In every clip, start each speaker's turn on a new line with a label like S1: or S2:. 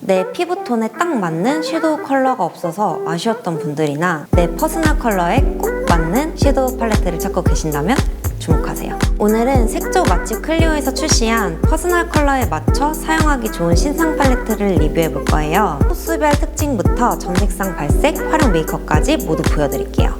S1: 내 피부톤에 딱 맞는 섀도우 컬러가 없어서 아쉬웠던 분들이나 내 퍼스널 컬러에 꼭 맞는 섀도우 팔레트를 찾고 계신다면 주목하세요. 오늘은 색조 맛집 클리오에서 출시한 퍼스널 컬러에 맞춰 사용하기 좋은 신상 팔레트를 리뷰해 볼 거예요. 코스별 특징부터 전색상 발색, 활용 메이크업까지 모두 보여드릴게요.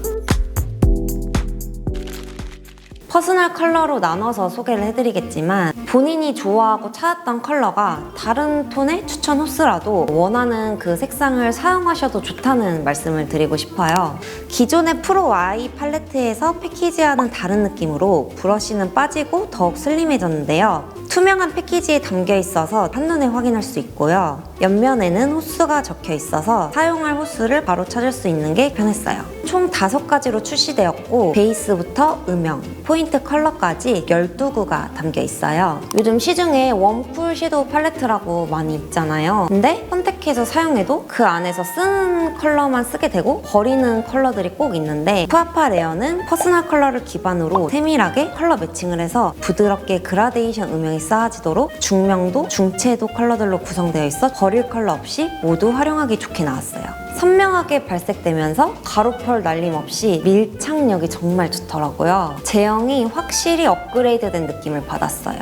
S1: 퍼스널 컬러로 나눠서 소개를 해드리겠지만 본인이 좋아하고 찾았던 컬러가 다른 톤의 추천 호스라도 원하는 그 색상을 사용하셔도 좋다는 말씀을 드리고 싶어요. 기존의 프로 Y 팔레트에서 패키지와는 다른 느낌으로 브러쉬는 빠지고 더욱 슬림해졌는데요. 투명한 패키지에 담겨 있어서 한눈에 확인할 수 있고요. 옆면에는 호수가 적혀 있어서 사용할 호수를 바로 찾을 수 있는 게 편했어요. 총 5가지로 출시되었고 베이스부터 음영, 포인트 컬러까지 12구가 담겨 있어요. 요즘 시중에 웜쿨 섀도우 팔레트라고 많이 있잖아요. 근데 선택해서 사용해도 그 안에서 쓰는 컬러만 쓰게 되고 버리는 컬러들이 꼭 있는데 푸아파 레어는 퍼스널 컬러를 기반으로 세밀하게 컬러 매칭을 해서 부드럽게 그라데이션 음영이 쌓아지도록 중명도, 중채도 컬러들로 구성되어 있어 버릴 컬러 없이 모두 활용하기 좋게 나왔어요. 선명하게 발색되면서 가루펄 날림 없이 밀착력이 정말 좋더라고요. 제형이 확실히 업그레이드된 느낌을 받았어요.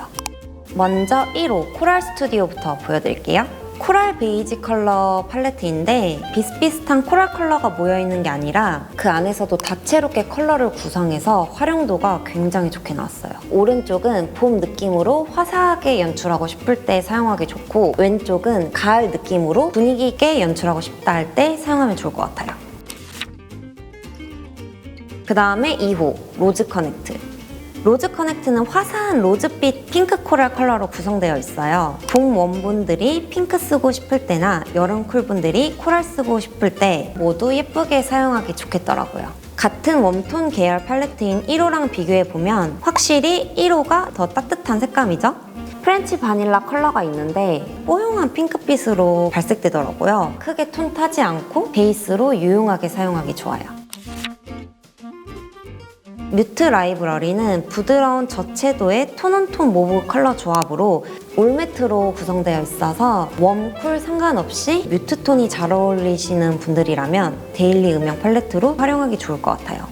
S1: 먼저 1호 코랄 스튜디오부터 보여드릴게요. 코랄 베이지 컬러 팔레트인데 비슷비슷한 코랄 컬러가 모여있는 게 아니라 그 안에서도 다채롭게 컬러를 구성해서 활용도가 굉장히 좋게 나왔어요. 오른쪽은 봄 느낌으로 화사하게 연출하고 싶을 때 사용하기 좋고 왼쪽은 가을 느낌으로 분위기 있게 연출하고 싶다 할 때 사용하면 좋을 것 같아요. 그 다음에 2호 로즈 커넥트. 로즈 커넥트는 화사한 로즈빛 핑크 코랄 컬러로 구성되어 있어요. 봄 웜분들이 핑크 쓰고 싶을 때나 여름 쿨분들이 코랄 쓰고 싶을 때 모두 예쁘게 사용하기 좋겠더라고요. 같은 웜톤 계열 팔레트인 1호랑 비교해보면 확실히 1호가 더 따뜻한 색감이죠? 프렌치 바닐라 컬러가 있는데 뽀용한 핑크빛으로 발색되더라고요. 크게 톤 타지 않고 베이스로 유용하게 사용하기 좋아요. 뮤트 라이브러리는 부드러운 저채도의 톤온톤 모브 컬러 조합으로 올매트로 구성되어 있어서 웜, 쿨 상관없이 뮤트 톤이 잘 어울리시는 분들이라면 데일리 음영 팔레트로 활용하기 좋을 것 같아요.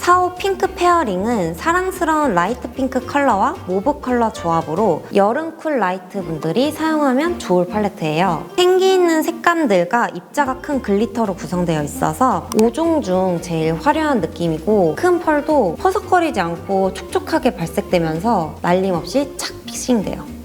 S1: 4호 핑크 페어링은 사랑스러운 라이트 핑크 컬러와 모브 컬러 조합으로 여름 쿨 라이트 분들이 사용하면 좋을 팔레트예요. 생기 있는 색감들과 입자가 큰 글리터로 구성되어 있어서 5종 중 제일 화려한 느낌이고 큰 펄도 퍼석거리지 않고 촉촉하게 발색되면서 날림없이 착 픽싱돼요.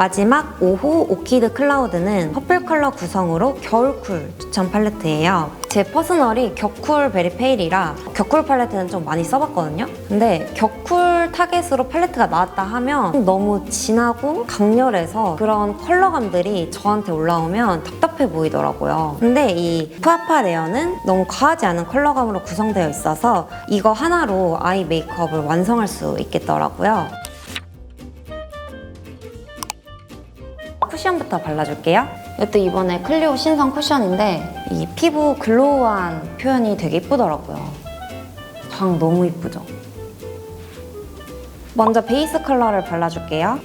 S1: 마지막 5호 오키드 클라우드는 퍼플 컬러 구성으로 겨울쿨 추천 팔레트예요. 제 퍼스널이 격쿨 베리 페일이라 격쿨 팔레트는 좀 많이 써봤거든요. 근데 격쿨 타겟으로 팔레트가 나왔다 하면 너무 진하고 강렬해서 그런 컬러감들이 저한테 올라오면 답답해 보이더라고요. 근데 이 푸아파 레어는 너무 과하지 않은 컬러감으로 구성되어 있어서 이거 하나로 아이 메이크업을 완성할 수 있겠더라고요. 쿠션부터 발라줄게요. 이것도 이번에 클리오 신상 쿠션인데 이 피부 글로우한 표현이 되게 이쁘더라고요. 장 너무 이쁘죠? 먼저 베이스 컬러를 발라줄게요.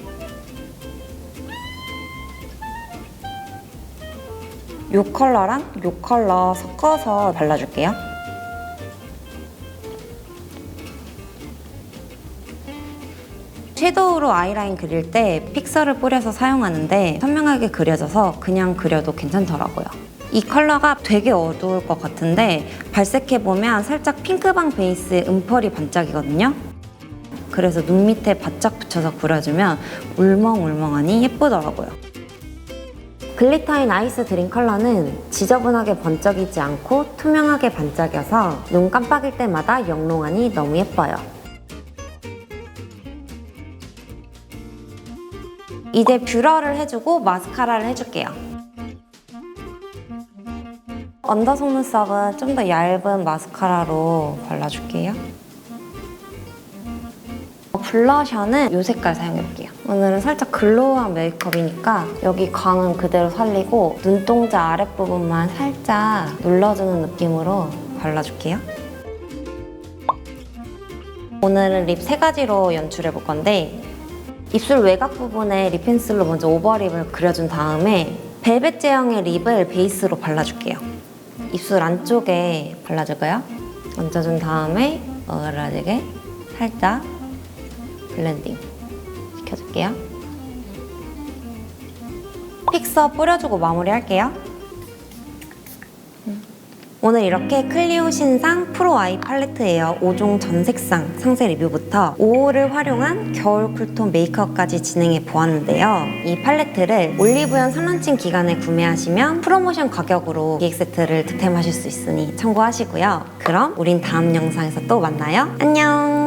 S1: 이 컬러랑 이 컬러 섞어서 발라줄게요. 섀도우로 아이라인 그릴 때 픽서를 뿌려서 사용하는데 선명하게 그려져서 그냥 그려도 괜찮더라고요. 이 컬러가 되게 어두울 것 같은데 발색해보면 살짝 핑크방 베이스의 음펄이 반짝이거든요. 그래서 눈 밑에 바짝 붙여서 그려주면 울멍울멍하니 예쁘더라고요. 글리터인 아이스 드림 컬러는 지저분하게 번쩍이지 않고 투명하게 반짝여서 눈 깜빡일 때마다 영롱하니 너무 예뻐요. 이제 뷰러를 해주고 마스카라를 해줄게요. 언더 속눈썹은 좀 더 얇은 마스카라로 발라줄게요. 블러셔는 이 색깔 사용해볼게요. 오늘은 살짝 글로우한 메이크업이니까 여기 광은 그대로 살리고 눈동자 아랫부분만 살짝 눌러주는 느낌으로 발라줄게요. 오늘은 립 세 가지로 연출해 볼 건데 입술 외곽 부분에 립 펜슬로 먼저 오버립을 그려준 다음에 벨벳 제형의 립을 베이스로 발라줄게요. 입술 안쪽에 발라줄까요? 얹어준 다음에 어그라지게 살짝 블렌딩 시켜줄게요. 픽서 뿌려주고 마무리할게요. 오늘 이렇게 클리오 신상 프로 아이 팔레트에어 5종 전 색상 상세 리뷰부터 5호를 활용한 겨울 쿨톤 메이크업까지 진행해 보았는데요. 이 팔레트를 올리브영 상런칭 기간에 구매하시면 프로모션 가격으로 기획 세트를 득템하실 수 있으니 참고하시고요. 그럼 우린 다음 영상에서 또 만나요. 안녕!